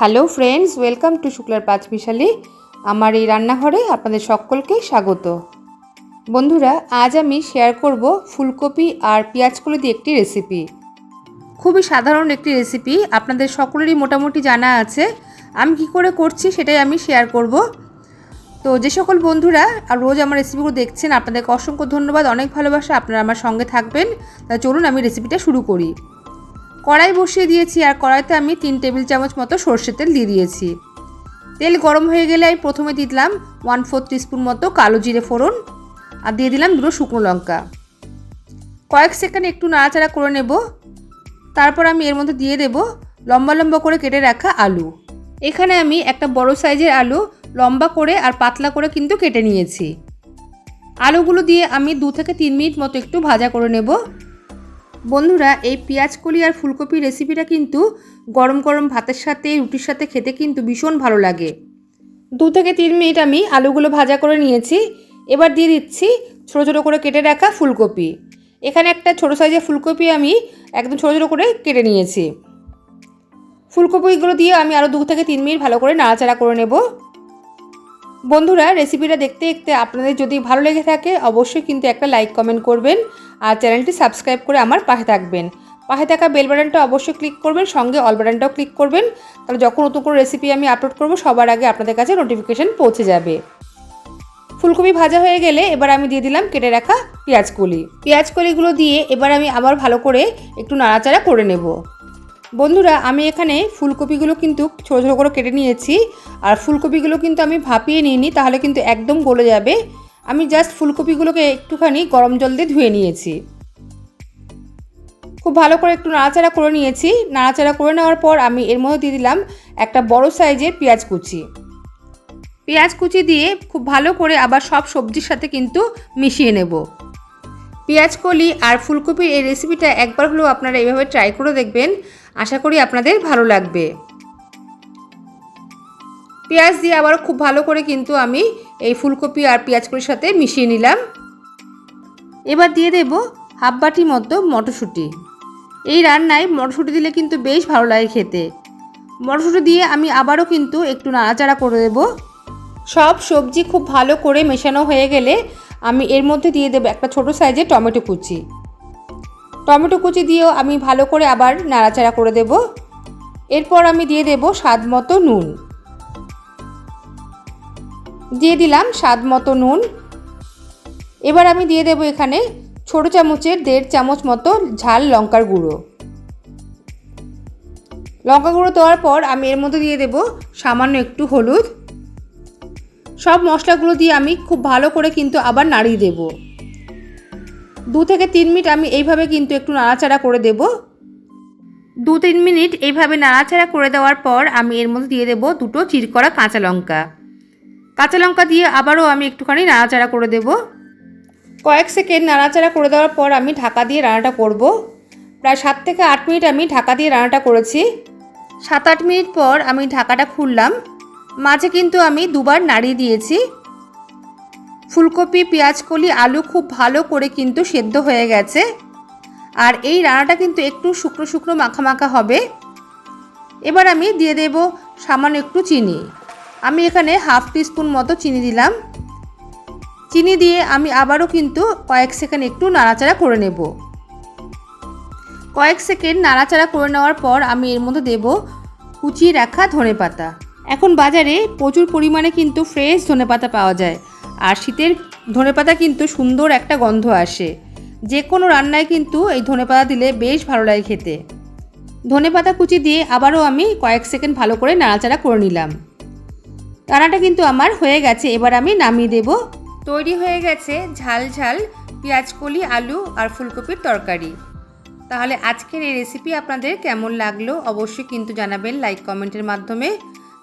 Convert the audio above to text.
Hello friends, welcome to শুক্লার পাঁচ মিশালি। আমার এই রান্নাঘরে আপনাদের সকলকে স্বাগত। বন্ধুরা, আজ আমি শেয়ার করব ফুলকপি আর পেঁয়াজকলি দিয়ে একটি রেসিপি খুবই সাধারণ একটি রেসিপি আপনাদের সকলেরই মোটামুটি জানা আছে। আমি কি করে করছি সেটাই আমি শেয়ার করব। তো যে সকল বন্ধুরা, আর রোজ আমার রেসিপিগুলো দেখছেন, আপনাদেরকে অসংখ্য ধন্যবাদ, অনেক ভালোবাসা, আপনারা আমার সঙ্গে থাকবেন। তা চলুন আমি রেসিপিটা শুরু করি। কড়াই বসিয়ে দিয়েছি আর কড়াইতে আমি তিন টেবিল চামচ মতো সর্ষের তেল দিয়ে দিয়েছি। তেল গরম হয়ে গেলে আমি প্রথমে দিলাম ওয়ান ফোর টিস্পুন মতো কালো জিরে ফোড়ন আর দিয়ে দিলাম দুটো শুকনো লঙ্কা। কয়েক সেকেন্ড একটু নাড়াচাড়া করে নেব। তারপর আমি এর মধ্যে দিয়ে দেব লম্বা লম্বা করে কেটে রাখা আলু। এখানে আমি একটা বড় সাইজের আলু লম্বা করে আর পাতলা করে কিন্তু কেটে নিয়েছি। আলুগুলো দিয়ে আমি দু থেকে তিন মিনিট মতো একটু ভাজা করে নেব। বন্ধুরা, এই পেঁয়াজ কলি আর ফুলকপির রেসিপিটা কিন্তু গরম গরম ভাতের সাথে, রুটির সাথে খেতে কিন্তু ভীষণ ভালো লাগে। দু থেকে তিন মিনিট আমি আলুগুলো ভাজা করে নিয়েছি। এবার দিয়ে দিচ্ছি ছোটো ছোটো করে কেটে রাখা ফুলকপি। এখানে একটা ছোটো সাইজের ফুলকপি আমি একদম ছোটো ছোটো করে কেটে নিয়েছি। ফুলকপিগুলো দিয়ে আমি আরও দু থেকে তিন মিনিট ভালো করে নাড়াচাড়া করে নেব। বন্ধুরা রেসিপিটা দেখতে দেখতে আপনাদের যদি ভালো লেগে থাকে, অবশ্যই কিন্তু একটা লাইক কমেন্ট করবেন আর চ্যানেলটি সাবস্ক্রাইব করে আমার পাশে থাকবেন। পাশে থাকা বেল বাটনটা অবশ্যই ক্লিক করবেন, সঙ্গে অল বাটনটাও ক্লিক করবেন। তাহলে যখন নতুন কোনো রেসিপি আমি আপলোড করব, সবার আগে আপনাদের কাছে নোটিফিকেশান পৌঁছে যাবে। ফুলকপি ভাজা হয়ে গেলে এবার আমি দিয়ে দিলাম কেটে রাখা পেঁয়াজকলি। পেঁয়াজকলিগুলো দিয়ে এবার আমি আবার ভালো করে একটু নাড়াচাড়া করে নেব। বন্ধুরা, আমি এখানে ফুলকপিগুলো কিন্তু ছোটো ছোটো করে কেটে নিয়েছি। আর ফুলকপিগুলো কিন্তু আমি ভাপিয়ে নিইনি, তাহলে কিন্তু একদম গলে যাবে। আমি জাস্ট ফুলকপিগুলোকে একটুখানি গরম জল দিয়ে ধুয়ে নিয়েছি। খুব ভালো করে একটু নাড়াচাড়া করে নিয়েছি। নাড়াচাড়া করে নেওয়ার পর আমি এর মধ্যে দিয়ে দিলাম একটা বড় সাইজের পেঁয়াজ কুচি। পেঁয়াজ কুচি দিয়ে খুব ভালো করে আবার সব সবজির সাথে কিন্তু মিশিয়ে নেব। পেঁয়াজ, কলি আর ফুলকপির এই রেসিপিটা একবার হলেও আপনারা এভাবে ট্রাই করে দেখবেন। আশা করি আপনাদের ভালো লাগবে। পেঁয়াজ দিয়ে আবারও খুব ভালো করে কিন্তু আমি এই ফুলকপি আর পেঁয়াজকলির সাথে মিশিয়ে নিলাম। এবার দিয়ে দেব হাফ বাটি মতো মটরশুঁটি। এই রান্নায় মটরশুঁটি দিলে কিন্তু বেশ ভালো লাগে খেতে। মটরশুঁটি দিয়ে আমি আবারও কিন্তু একটু নাড়াচাড়া করে দেব। সব সবজি খুব ভালো করে মেশানো হয়ে গেলে আমি এর মধ্যে দিয়ে দেবো একটা ছোট সাইজের টমেটো কুচি। টমেটো কুচি দিয়েও আমি ভালো করে আবার নাড়াচাড়া করে দেব। এরপর আমি দিয়ে দেব স্বাদ মতো নুন। দিয়ে দিলাম স্বাদ মতো নুন। এবার আমি দিয়ে দেব এখানে ছোট চামচের দেড় চামচ মতো ঝাল লঙ্কার গুঁড়ো। লঙ্কা গুঁড়ো দেওয়ার পর আমি এর মধ্যে দিয়ে দেব সামান্য একটু হলুদ। সব মশলাগুলো দিয়ে আমি খুব ভালো করে কিন্তু আবার নাড়িয়ে দেব। দু থেকে তিন মিনিট আমি এইভাবে কিন্তু একটু নাড়াচাড়া করে দেব। দু তিন মিনিট এইভাবে নাড়াচাড়া করে দেওয়ার পর আমি এর মধ্যে দিয়ে দেব দুটো চিরকরা কাঁচা লঙ্কা। কাঁচা লঙ্কা দিয়ে আবারও আমি একটুখানি নাড়াচাড়া করে দেব। কয়েক সেকেন্ড নাড়াচাড়া করে দেওয়ার পর আমি ঢাকা দিয়ে রান্নাটা করব। প্রায় সাত থেকে আট মিনিট আমি ঢাকা দিয়ে রান্নাটা করেছি। সাত আট মিনিট পর আমি ঢাকাটা খুললাম। মাঝে কিন্তু আমি দুবার নাড়িয়ে দিয়েছি। ফুলকপি, পেঁয়াজকলি, আলু খুব ভালো করে কিন্তু সেদ্ধ হয়ে গেছে। আর এই রান্নাটা কিন্তু একটু শুকনো শুকনো মাখা মাখা হবে। এবার আমি দিয়ে দেব সামান্য একটু চিনি। আমি এখানে হাফ টিস্পুন মতো চিনি দিলাম। চিনি দিয়ে আমি আবারও কিন্তু কয়েক সেকেন্ড একটু নাড়াচাড়া করে নেব। কয়েক সেকেন্ড নাড়াচাড়া করে নেওয়ার পর আমি এর মধ্যে দেব কুচিয়ে রাখা ধনে পাতা এখন বাজারে প্রচুর পরিমাণে কিন্তু ফ্রেশ ধনেপাতা পাওয়া যায়। আর শীতের ধনেপাতা কিন্তু সুন্দর একটা গন্ধ আসে। যে কোনো রান্নায় কিন্তু এই ধনেপাতা দিলে বেশ ভালো লাগে খেতে। ধনেপাতা কুচি দিয়ে আবারও আমি কয়েক সেকেন্ড ভালো করে নাড়াচাড়া করে নিলাম। রান্নাটা কিন্তু আমার হয়ে গেছে, এবার আমি নামিয়ে দেব। তৈরি হয়ে গেছে ঝাল ঝাল পেঁয়াজকলি, আলু আর ফুলকপির তরকারি। তাহলে আজকের এই রেসিপি আপনাদের কেমন লাগল অবশ্যই কিন্তু জানাবেন লাইক কমেন্টের মাধ্যমে।